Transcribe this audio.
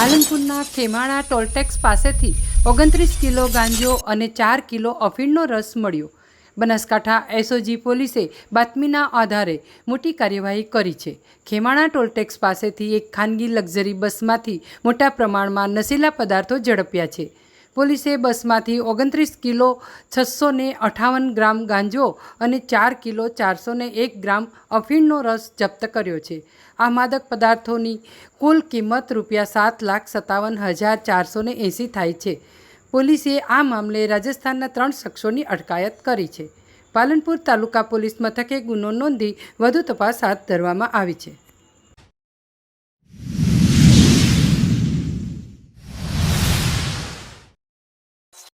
પાલનપુરના Khemana toll tax પાસેથી ઓગણત્રીસ kilo ગાંજો અને ચાર કિલો અફીણનો રસ મળ્યો. બનાસકાંઠા એસઓજી પોલીસે બાતમીના આધારે મોટી કાર્યવાહી કરી છે. ખેમાણા ટોલટેક્સ પાસેથી એક ખાનગી લક્ઝરી બસમાંથી મોટા પ્રમાણમાં નશીલા પદાર્થો ઝડપ્યા છે. પોલીસે બસમાંથી ઓગણત્રીસ કિલો છસો અઠાવન ગ્રામ ગાંજો અને ચાર કિલો ચારસો એક ગ્રામ અફીણનો રસ જપ્ત કર્યો છે. આ માદક પદાર્થોની કુલ કિંમત રૂપિયા સાત લાખ સત્તાવન હજાર ચારસો એંસી થાય છે. પોલીસે આ મામલે રાજસ્થાનના ત્રણ શખ્સોની અટકાયત કરી છે. પાલનપુર તાલુકા પોલીસ મથકે ગુનો નોંધી વધુ તપાસ હાથ ધરવામાં આવી છે.